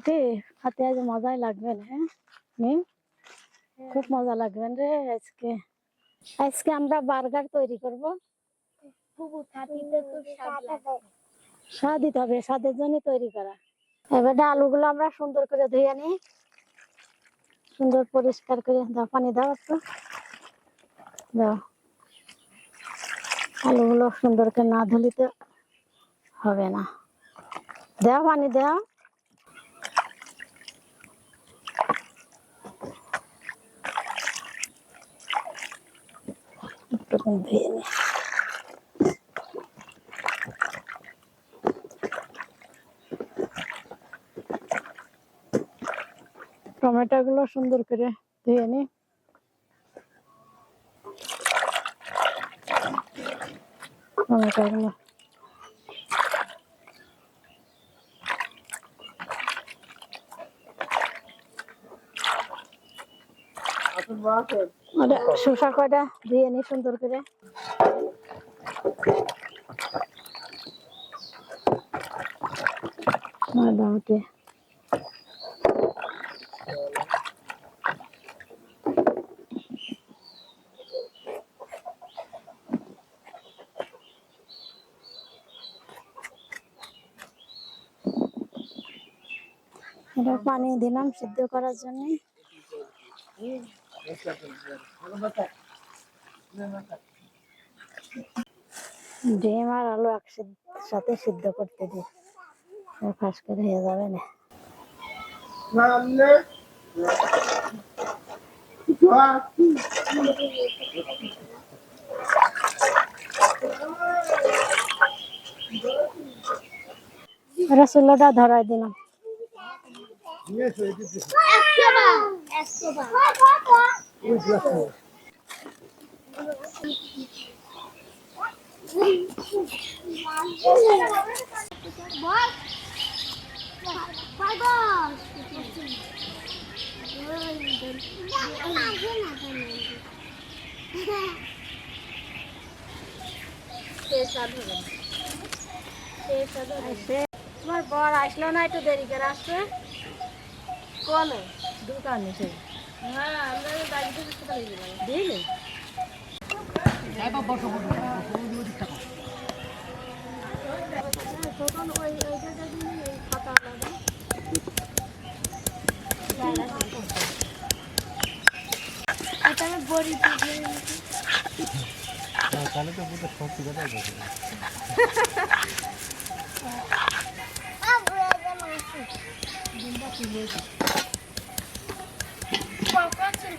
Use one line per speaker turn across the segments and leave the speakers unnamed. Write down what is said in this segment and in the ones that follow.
পাউরুটি হাতে আজ মজাই লাগবে হ্যাঁ? খুব মজা লাগবে রে আজকে। আজকে আমরা বার্গার তৈরি করব। স্বাদ দিতে হবে, স্বাদের জন্য তৈরি করা। এবারে আলুগুলো আমরা সুন্দর করে ধুয়ে নিই। সুন্দর পরিষ্কার করে দাও, পানি দাও একটু। দাও। আলুগুলো সুন্দর করে না ধুলি তো হবে না। দাও পানি, দাও। একটু ধুয়ে নি। টমেটো গুলো সুন্দর করে ধুয়ে নি। টমেটো গুলো ওটা শসা কয়টা? ধুয়ে নি সুন্দর করে। পানি দিলাম সিদ্ধ করার জন্য। ডিম আর আলু একসাথে সিদ্ধ করতে দিই। ফাঁস করে হয়ে যাবে না। চুলোটা ধরাই দিলাম। তোমার বর আসলো না একটু দেরি করে আসবে কোনে দোকানে সে হ্যাঁ আমরা বাড়িতে দিলে? তখন ওই ওইটা যদি এই খাতা লাগে এটা আমি বড়ি দিয়ে
তাহলে তো পুরো
আলু আরও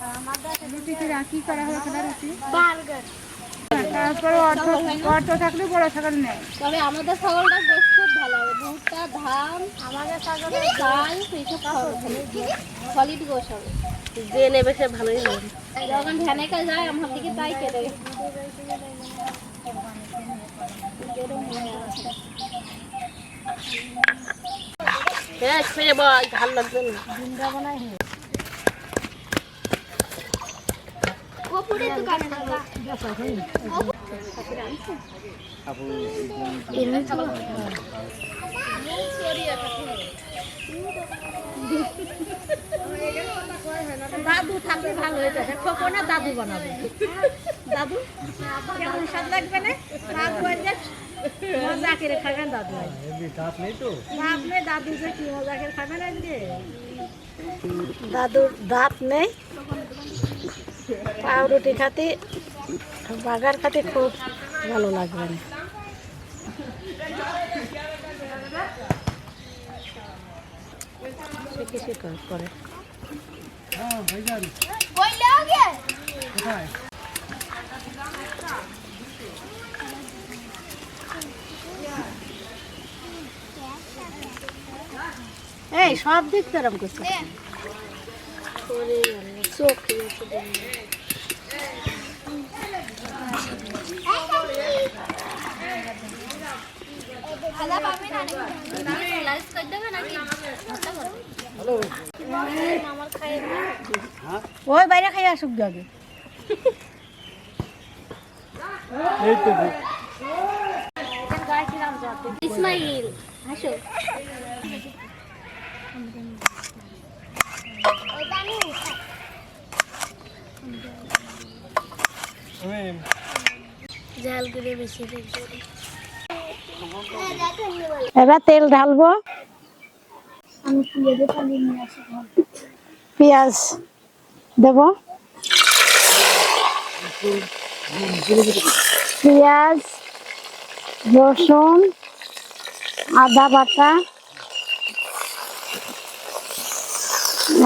এই আমি ভাবি দশটা দিন দিলে
হুম
বার্গার
তারপরে অর্থ অর্থ থাকলে বড় ছাগল নেই
তবে আমাদের ছাগলটা গোস খুব ভালো হবে। দুধটা ধান আমাদের ছাগলের ডাল এইসব সলিড গোস হবে।
যে নেবে সে ভালোই হবে
যখন ভ্যানেকা যায় আমার দিকে তাই কেটে
হ্যাঁ বল ভালো লাগবে না।
বৃন্দাবনায় হয়ে কপুরের দোকানে দাদু থাকলে ভালো হয়ে যাবে। খোকনা দাদু বানাবে। দাদু? কেমন স্বাদ লাগবে না? দাদু মজা করে খাবেন দাদু। দাদু যে কি মজা করে খাবেন আজকে দাদুর দাঁত নেই। পাউরুটি খাতে বাগার খাতে খুব ভালো লাগবে না। করে? এই সব দিক তো এরকম করছে। ওই বাইরে খাই আসুক যাবে
এই তো
ইসমাইল হাসো
ওই
জাল করে বেশি দিয়েছি
এবার তেল ঢালবো।
পেঁয়াজ
দেব। পেঁয়াজ রসুন আদা বাটা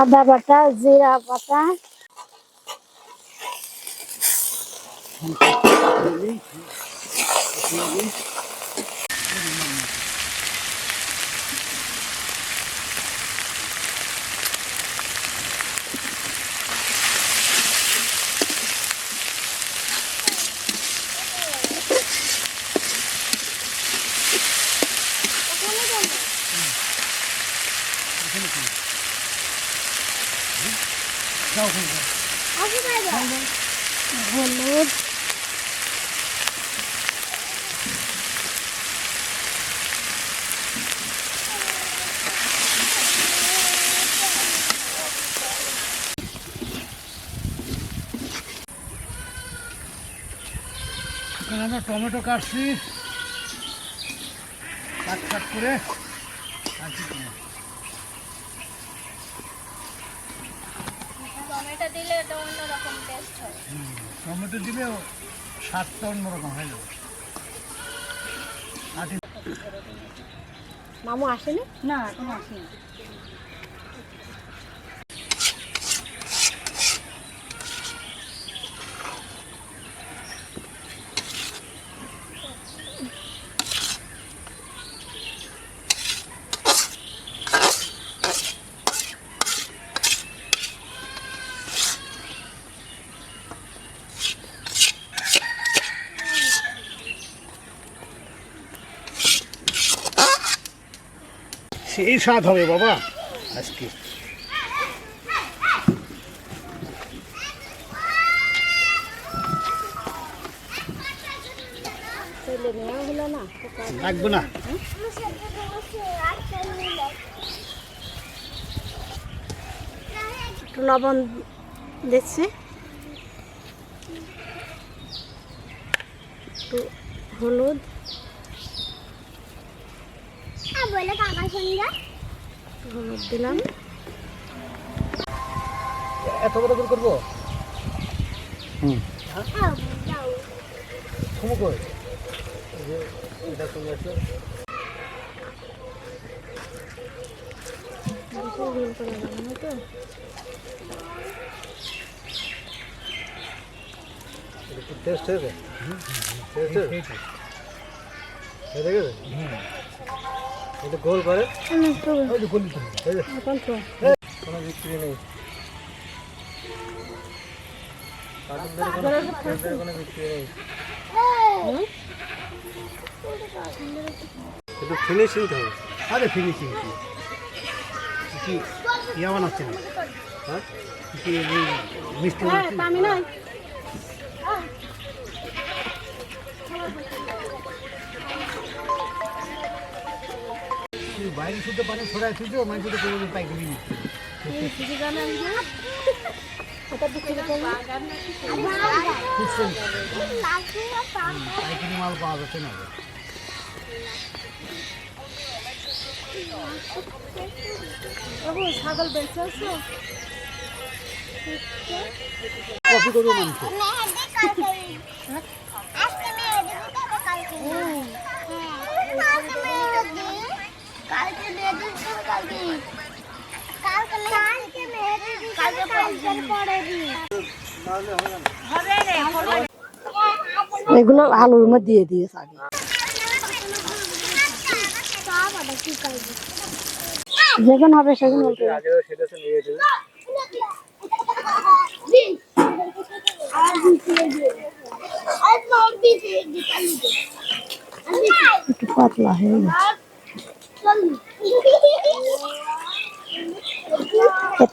আদা বাটা জিরা বাটা হলুদ
এখানে আমরা টমেটো কাটছি। কাট কাট করে।
টমেটো। দিলে এটা অন্যরকম টেস্ট হয়।
টমেটো দিলে স্বাদটা অন্যরকম হয়ে যাবে।
মামু আসেনি?
না এখন আসেনি।
সেই স্বাদ হবে বাবা। আজকে। লাগবে না।
লবণ দিচ্ছি। একটু হলুদ
বলে কাকা সঙ্গে
একটু হলুদ দিলাম।
এত বড় করে করব? হুম। তুমি কই? এই যে এটা তুমি আছে।
ঝোল করে বানানো তো
একটু টেস্ট হয়েছে টেস্ট হয়েছে? হয়ে গেছে? এটা গোল করে। ওই যে গলি এই যে। কোনো বিক্রি নেই। কোনো বিক্রি নেই। একটু ফিনিশিং হবে। আরে ফিনিশিং কি? ইয়া বানাচ্ছে না? হ্যাঁ? কি মিষ্টি
হ্যাঁ আমি নয়।
তুই বাইরে শুদ্ধ পানি ছড়ায় তুই তো মানে শুধু কোনো পাইকারি নিচ্ছে। পাইকারি। মাল পাওয়া যাচ্ছে না
ছাগল বেঁচে আছো?
কপি করব মানুষ।
এগুলো আলুর মধ্যে দিয়ে দিয়েছে আগে
সব আবার কি করবি
যেখানে হবে সেখানে বলতে হবে।
আগে সেটা সে নিয়ে যেতে
আর দিতে দিয়ে আর নট দিতে দিতে আমি
একটু পাতলা হয়ে গেছে
চল
এ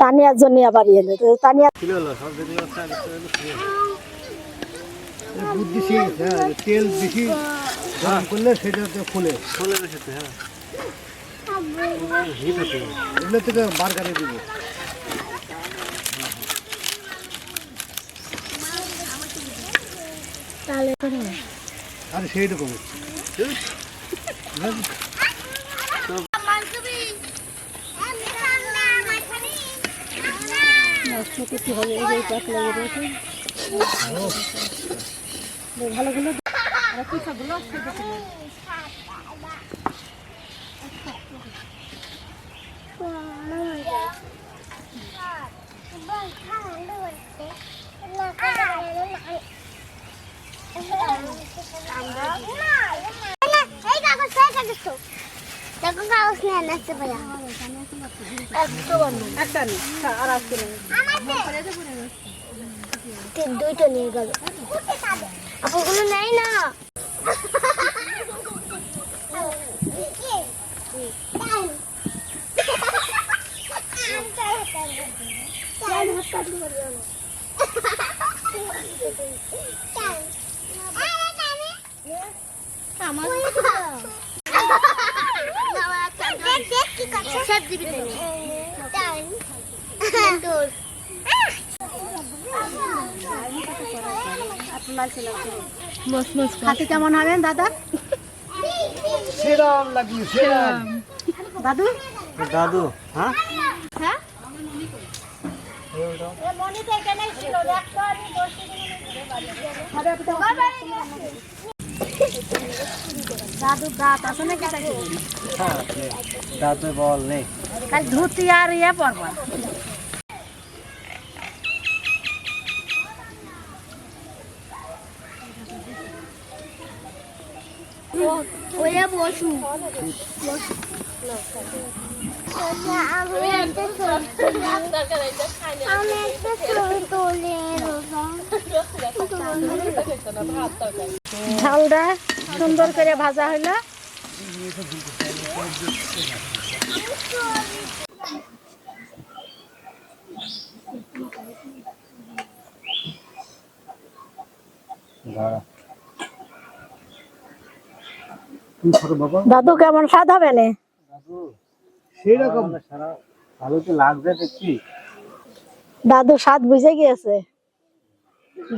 তানিয়ার জন্য আবার ইয়ে তানিয়া
বুদ্ধি হ্যাঁ তেল বেশি করলে সেটা ফুলে সেটা হ্যাঁ। এগুলো থেকে বার করে দিব। আরে
বাসমতি হবে এই পাতলা হয়ে রয়েছে ভালো
দেখো কাগজ নিয়ে আসতে পারি দুইটা নিয়ে গেল। আপুগুলো নেই না সব দিবি তোর
হাতে কেমন হবেন দাদা?
সেরাম
দাদু?
দাদু হ্যাঁ?
দাদু দাঁত আছে নাকি
দাদু বল নেই
ধুতি আর ইয়ে পরবা।
বসু আমি একটা তুলি
ঝালটা সুন্দর করে ভাজা হইল
তুই ছোট বাবা
দাদু কেমন স্বাদ হবে না?
সেই ভালো তো লাগবে দেখছি।
দাদু স্বাদ বুঝে গিয়েছে।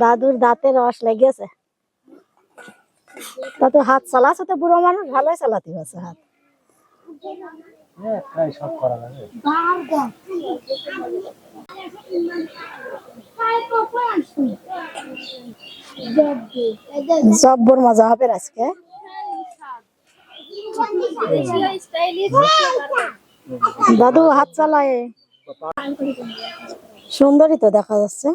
দাদুর দাঁতে রস লেগেছে। দাদু হাত চালাচ্ছে তো বুড়ো মানুষ ভালোই চালাতে হচ্ছে হাত।
লাগে
জব্বর মজা হবে আজকে। দাদু হাত চালায়। সুন্দরই তো দেখা যাচ্ছে।